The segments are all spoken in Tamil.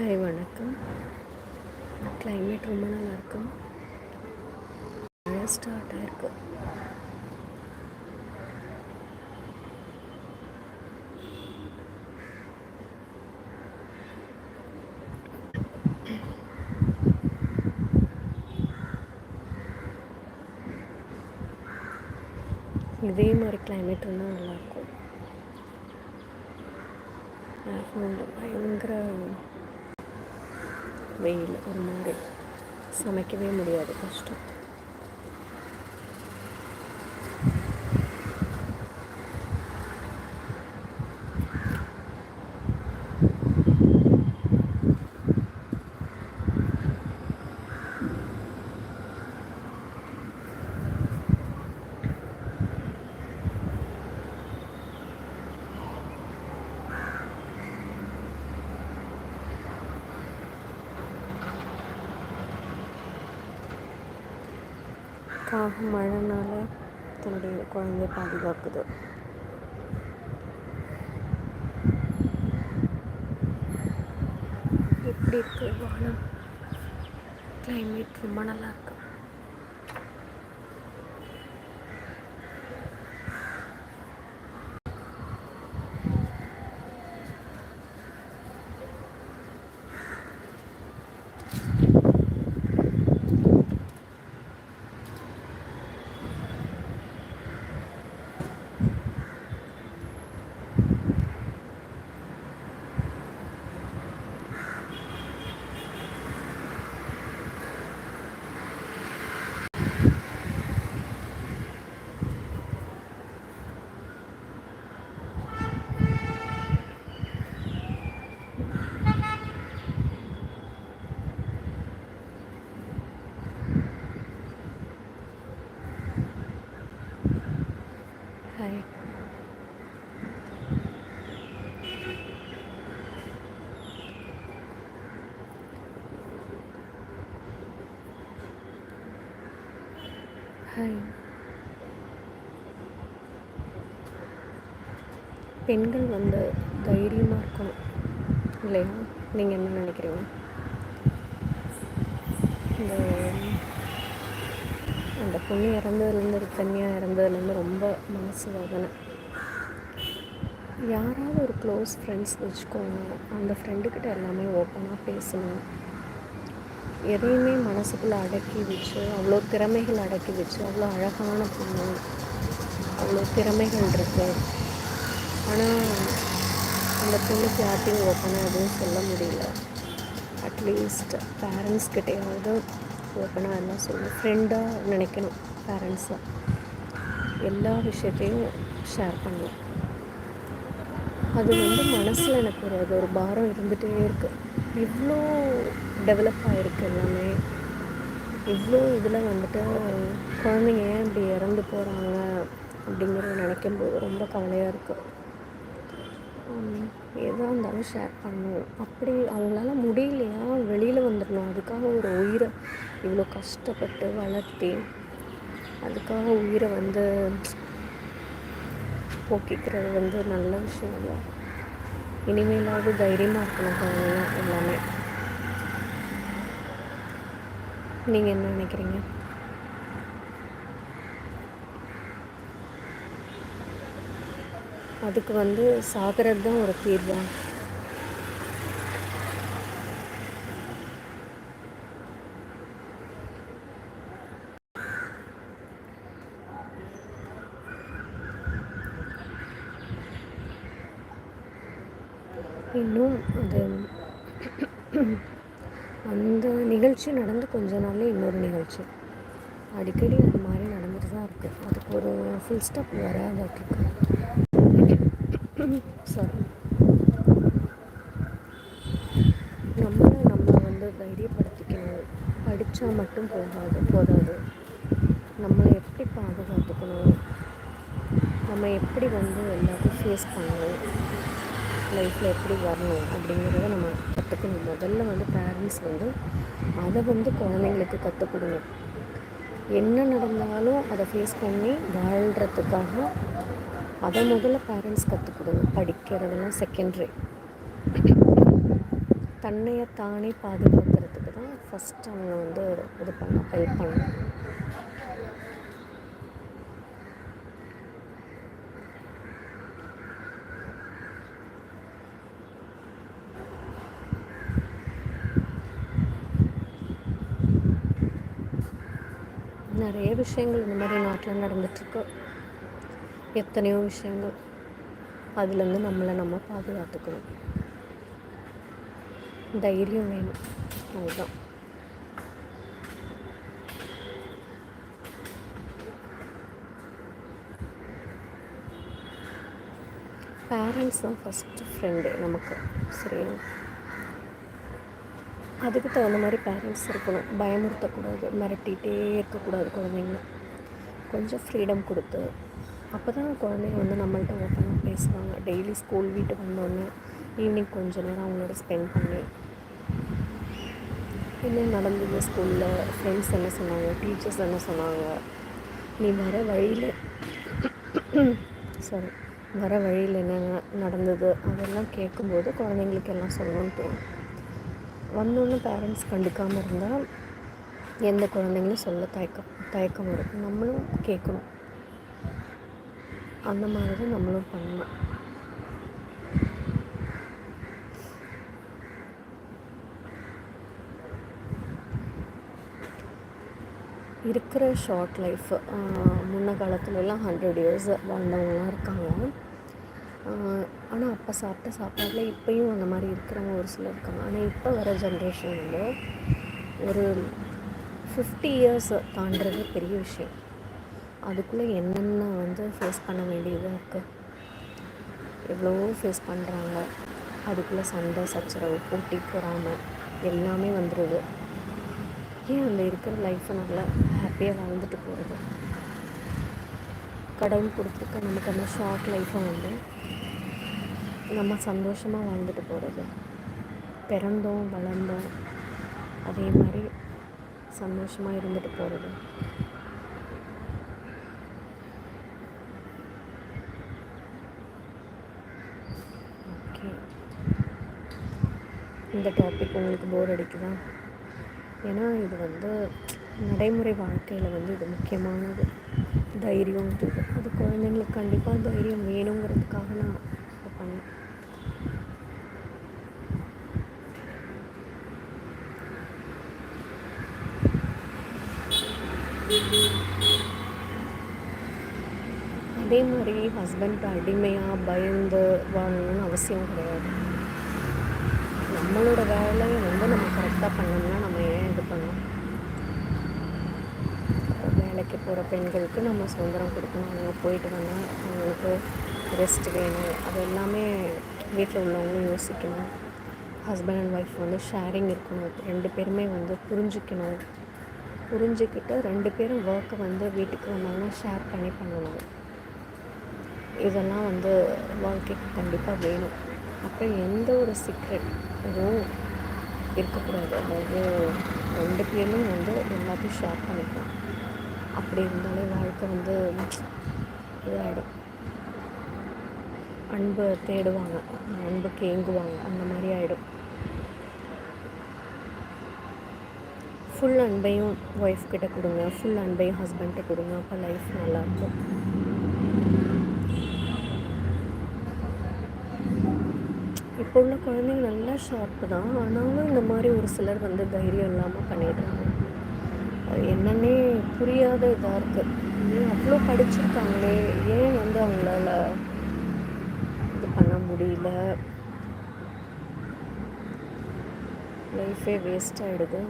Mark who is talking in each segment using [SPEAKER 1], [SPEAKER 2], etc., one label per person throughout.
[SPEAKER 1] ஹாய் வணக்கம். கிளைமேட் ரொம்ப நல்லா இருக்கும் மழை ஸ்டார்ட் ஆயிருக்கு. இதே மாதிரி கிளைமேட் இருந்தால் நல்லாயிருக்கும் பயங்கர வெயில் ஒரு மாதிரி சமைக்கவே முடியாது கஷ்டம். ஆகும் மழைனால தன்னுடைய குழந்தைய பாதுகாக்குது. எப்படி இருக்கு வானம்? கிளைமேட் ரொம்ப நல்லா இருக்கு ஹாய் ஹாய் பெண்கள் வந்து தைரியமாக இருக்கணும். இல்லையா? நீங்கள் என்ன நினைக்கிறீங்க? இந்த அந்த பொண்ணு இறந்ததுலேருந்து தனியாக இறந்ததுலேருந்து ரொம்ப மனசு வேதனை. யாராவது ஒரு க்ளோஸ் ஃப்ரெண்ட்ஸ் வச்சுக்கோங்க. அந்த ஃப்ரெண்டுக்கிட்ட எல்லாமே ஓப்பனாக பேசணும் எதையுமே மனசுக்குள்ளே அடக்கி வச்சு அவ்வளோ திறமைகள் அடக்கி வச்சு அவ்வளோ அழகான பொண்ணு அவ்வளோ திறமைகள் இருக்குது ஆனால் அந்த பொண்ணுக்கு யார்ட்டையும் ஓப்பனாக எதுவும் சொல்ல முடியல. அட்லீஸ்ட் பேரண்ட்ஸ் கிட்டேயாவது ஓப்பனாக எல்லாம் சொல்லணும். ஃப்ரெண்டாக நினைக்கணும் பேரண்ட்ஸை எல்லா விஷயத்தையும் ஷேர் பண்ணணும். அது வந்து மனசில் எனக்கு ஒரு அது ஒரு பாரம் இருந்துகிட்டே இருக்குது இவ்வளோ டெவலப் ஆகிருக்கு எல்லாமே. இவ்வளோ இதில் வந்துட்டு குழந்தைங்க ஏன் இப்படி இறந்து போகிறாங்க அப்படிங்கிறத நினைக்கும்போது ரொம்ப கவலையாக இருக்குது எதாக இருந்தாலும் ஷேர் பண்ணணும் அப்படி அவங்களால முடியலையா? வெளியில் வந்துடணும். அதுக்காக ஒரு உயிரை இவ்வளோ கஷ்டப்பட்டு வளர்த்தி அதுக்காக உயிரை வந்து போக்கிக்கிறது வந்து நல்ல விஷயம் இல்லை இனிமேலாவது தைரியமாக இருக்கணும் குழந்தைங்க எல்லாமே. நீங்கள் என்ன நினைக்கிறீங்க? அதுக்கு வந்து சாகிறது தான் ஒரு தீர்வா. இன்னும் அது அந்த நிகழ்ச்சி நடந்து கொஞ்ச நாள்ல இன்னொரு நிகழ்ச்சி. அடிக்கடி அது மாதிரி நடந்துட்டு தான் இருக்குது அதுக்கு ஒரு ஃபுல் ஸ்டாப் வராதாட்டிருக்கு சாரி நம்மளை நம்ம வந்து தைரியப்படுத்திக்கணும். படித்தா மட்டும் போகாது போதாது. நம்மளை எப்படி பாதுகாத்துக்கணும்? நம்ம எப்படி வந்து எல்லாத்தையும் ஃபேஸ் பண்ணணும்? லைஃப்பில் எப்படி வரணும்? அப்படிங்கிறத நம்ம கற்றுக்கணும் முதல்ல வந்து பேரண்ட்ஸ் வந்து அதை வந்து குழந்தைங்களுக்கு கற்றுக் கொடுங்க. என்ன நடந்தாலும் அதை ஃபேஸ் பண்ணி வாழ்கிறதுக்காக அதை முதல்ல பேரண்ட்ஸ் கற்றுக் கொடுங்க. படிக்கிறதெல்லாம் செகண்ட்ரி தன்னையை தானே பாதுகாக்கிறதுக்கு தான் ஃபஸ்ட் அவங்க வந்து இது பண்ண ஹெல்ப் பண்ணணும். நிறைய விஷயங்கள் இந்த மாதிரி நாட்டில் நடந்துட்டுருக்கு. எத்தனையோ விஷயங்கள் அதுலேருந்து நம்மளை நம்ம பாதுகாத்துக்கணும். தைரியம் வேணும். அதுதான். பேரண்ட்ஸ் தான் ஃபஸ்ட்டு ஃப்ரெண்டு நமக்கு சரியா? அதுக்கு தகுந்த மாதிரி பேரண்ட்ஸ் இருக்கணும். பயமுறுத்தக்கூடாது மிரட்டிகிட்டே இருக்கக்கூடாது குழந்தைங்கள. கொஞ்சம் ஃப்ரீடம் கொடுத்து அப்போ தான் குழந்தைங்க வந்து நம்மள்ட்ட ஓப்பனாக பேசுவாங்க. டெய்லி ஸ்கூல் வீட்டுக்கு வந்தோடனே ஈவினிங் கொஞ்ச நேரம் அவங்களோட ஸ்பெண்ட் பண்ணி. என்ன நடந்தது ஸ்கூலில்? ஃப்ரெண்ட்ஸ் என்ன சொன்னாங்க? டீச்சர்ஸ் என்ன சொன்னாங்க? நீ வர வழியில் சாரி வர வழியில் என்னென்ன நடந்தது? அதெல்லாம் கேட்கும்போது குழந்தைங்களுக்கு எல்லாம் சொல்லணும்னு தோணும். வந்தோன்னு பேரண்ட்ஸ் கண்டுக்காமல் இருந்தால் எந்த குழந்தைங்களும் சொல்ல தயக்கம் தயக்கம் வரும். நம்மளும் கேட்கணும். அந்த மாதிரி தான் நம்மளும் பண்ணலாம் இருக்கிற ஷார்ட் லைஃப் முன்ன காலத்துலலாம் ஹண்ட்ரட் இயர்ஸ் வாழ்ந்தவங்களாம் இருக்காங்க. ஆனால் அப்போ சாப்பிட்ட சாப்பாடில் இப்போயும் அந்த மாதிரி இருக்கிறவங்க ஒரு சிலர் இருக்காங்க. ஆனால் இப்போ வர ஜென்ரேஷன் வந்து ஒரு ஃபிஃப்டி இயர்ஸ் தாண்டுறது பெரிய விஷயம். அதுக்குள்ளே என்னென்ன வந்து ஃபேஸ் பண்ண வேண்டியதாக இருக்குது எவ்வளவோ ஃபேஸ் பண்ணுறாங்க அதுக்குள்ளே சண்டை சச்சரவு போட்டி பொறாமல் எல்லாமே வந்துடுது ஏன் அந்த இருக்கிற லைஃப்பை நல்லா ஹாப்பியாக வாழ்ந்துட்டு போகிறது கடவுள் கொடுத்துருக்க நமக்கு அந்த ஷார்ட் லைஃப்பை வந்து நம்ம சந்தோஷமாக வாழ்ந்துட்டு போகிறது பிறந்தோம் வளர்ந்தோம் அதே மாதிரி சந்தோஷமாக இருந்துட்டு போகிறது இந்த டாபிக் உங்களுக்கு போர் அடிக்குதா? ஏன்னா இது வந்து நடைமுறை வாழ்க்கையில் வந்து இது முக்கியமானது. தைரியம் அது குழந்தைங்களுக்கு கண்டிப்பாக தைரியம் வேணுங்கிறதுக்காக நான் பண்ணேன். அதே மாதிரி ஹஸ்பண்ட் அடிமையாக பயந்து வாழணும்னு அவசியம் கிடையாது. நம்மளோட வேலையை வந்து நம்ம கரெக்டாக பண்ணோம்னா நம்ம ஏன் இது பண்ணோம் வேலைக்கு போகிற பெண்களுக்கு நம்ம சுதந்திரம் கொடுக்கணும். அவங்க போயிட்டு வந்தால் அவங்களுக்கு ரெஸ்ட் வேணும். அது எல்லாமே வீட்டில் உள்ளவங்களும் யோசிக்கணும். ஹஸ்பண்ட் அண்ட் ஒய்ஃப் வந்து ஷேரிங் இருக்கணும். ரெண்டு பேருமே வந்து புரிஞ்சிக்கணும். புரிஞ்சுக்கிட்டு ரெண்டு பேரும் ஒர்க்கை வந்து வீட்டுக்கு வந்தாங்கன்னா ஷேர் பண்ணி பண்ணணும். இதெல்லாம் வந்து வாழ்க்கைக்கு கண்டிப்பாக வேணும். அப்புறம் எந்த ஒரு சீக்ரெட் எதுவும் இருக்கக்கூடாது. அதாவது ரெண்டு பேருமே வந்து எல்லாத்தையும் ஷேர் பண்ணிக்கலாம். அப்படி இருந்தாலே வாழ்க்கை வந்து இதாகிடும் அன்பை தேடுவாங்க அன்புக்கு ஏங்குவாங்க அந்த மாதிரி ஆகிடும் ஃபுல் அன்பையும் ஒய்ஃப் கிட்ட கொடுங்க ஃபுல் அன்பையும் ஹஸ்பண்ட்டை கொடுங்க அப்போ லைஃப் நல்லாயிருக்கும் இப்போ உள்ள குழந்தைங்க நல்லா ஷார்ப்பு தான். ஆனாலும் இந்த மாதிரி ஒரு சிலர் வந்து தைரியம் இல்லாமல் பண்ணிடுறாங்க. அது என்னன்னே புரியாத இதாக இருக்குது அவ்வளோ படிச்சிருக்காங்களே? ஏன் வந்து அவங்களால இது பண்ண முடியல? லைஃபே வேஸ்ட் ஆகிடுது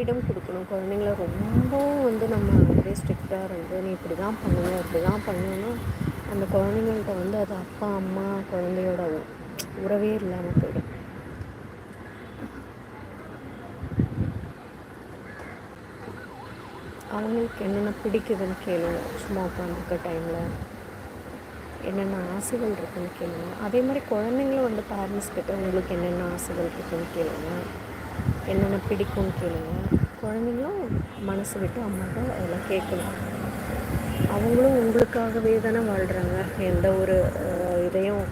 [SPEAKER 1] ஃப்ரீடம் கொடுக்கணும். குழந்தைங்கள ரொம்பவும் வந்து நம்ம அப்படியே ஸ்ட்ரிக்டாக இருந்து நீ இப்படி தான் பண்ணணும் இப்படி தான் பண்ணணும்னா அந்த குழந்தைங்கள்ட்ட வந்து அது அப்பா அம்மா குழந்தையோட உறவே இல்லாமல் போயிடும். அவங்களுக்கு என்னென்ன பிடிக்குதுன்னு கேளுங்க. சும்மா உட்காந்துருக்க டைமில் என்னென்ன ஆசைகள் இருக்குதுன்னு கேளுங்க. அதே மாதிரி குழந்தைங்களும் வந்து பேரண்ட்ஸ் கிட்ட உங்களுக்கு என்னென்ன ஆசைகள் இருக்குதுன்னு கேளுங்க. என்னென்ன பிடிக்கும்னு கேளுங்க. குழந்தைங்களும் மனசு விட்டு அம்மாட்ட அதெல்லாம் கேட்கணும். அவங்களும் உங்களுக்காகவே தானே வாழ்கிறாங்க எந்த ஒரு இதையும்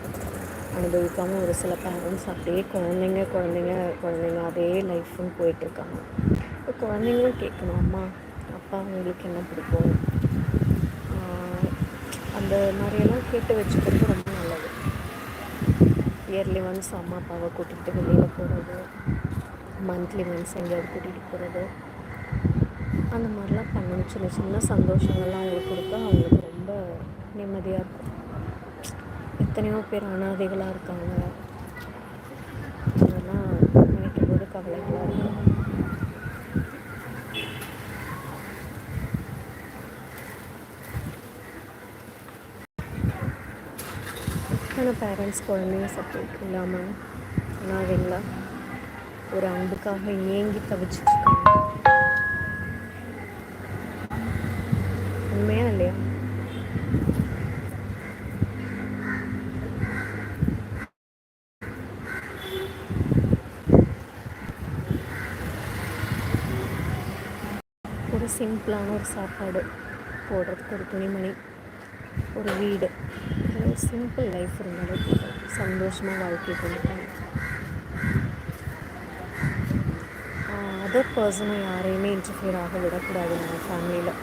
[SPEAKER 1] அனுபவிக்காமல் ஒரு சில பேரண்ட்ஸ் அப்படியே குழந்தைங்க குழந்தைங்க குழந்தைங்க அதே லைஃப்னு போயிட்டுருக்காங்க. இப்போ குழந்தைங்களும் கேட்கணும் அம்மா அப்பா உங்களுக்கு என்ன பிடிக்கும்? அந்த மாதிரியெல்லாம் கேட்டு வச்சுக்கிறது ரொம்ப நல்லது. இயர்லி ஒன்ஸ் அம்மா அப்பாவை கூட்டிகிட்டு வெளியில் போகிறது மந்த்லி ஒன்ஸ் எங்கேயாவது கூட்டிகிட்டு போகிறது அந்த மாதிரிலாம் பண்ணணும். சின்ன சின்ன சந்தோஷங்கள்லாம் அவங்களுக்கு கொடுத்தா அவங்களுக்கு ரொம்ப நிம்மதியாக இருக்கும். எத்தனையோ பேர் அனாதைகளாக இருக்காங்க. அதெல்லாம் நினைக்கும் போது கவலைகளாக இருக்கும். ஆனால் பேரண்ட்ஸ் குழந்தைங்க சப்போர்ட் இல்லாமல் அனாதைங்களா? ஒரு அன்புக்காக ஏங்கி தவிச்சிட்ருக்காங்க உண்மையா இல்லையா? ஒரு சிம்பிளான ஒரு சாப்பாடு போடுறதுக்கு ஒரு துணிமணி ஒரு வீடு. ஒரு சிம்பிள் லைஃப் இருந்தாலே சந்தோஷமாக வாழ்க்கை கொண்டு அதர் பர்சனை யாரையுமே இன்டர்ஃபியர் ஆக விடக்கூடாது நம்ம ஃபேமிலியில்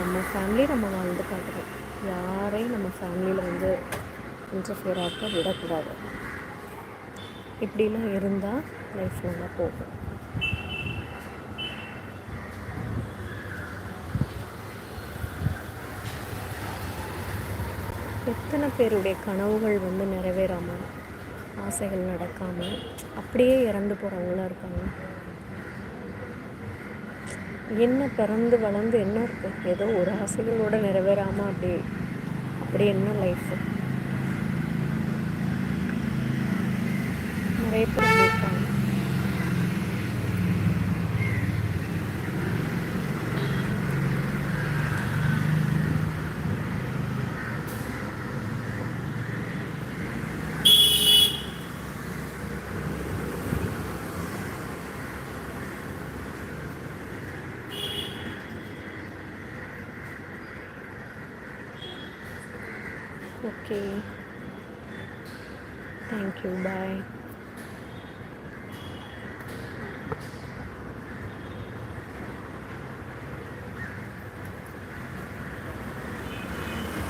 [SPEAKER 1] நம்ம ஃபேமிலி நம்ம வாழ்ந்து பார்க்குறோம் யாரையும் நம்ம ஃபேமிலியில் வந்து இன்டர்ஃபியர் ஆக விடக்கூடாது. இப்படிலாம் இருந்தால் லைஃப் நல்லா போகும். எத்தனை பேருடைய கனவுகள் வந்து நிறைவேறாமல் ஆசைகள் நடக்காமல் அப்படியே இறந்து போகிறவங்களும் இருக்காங்க. என்ன பிறந்து வளர்ந்து என்ன இருக்குது ஏதோ ஒரு ஆசைகளோடு நிறைவேறாமல் அப்படி அப்படி என்ன லைஃப் நிறைய பேர் இருக்காங்க. okay. Thank you. Bye.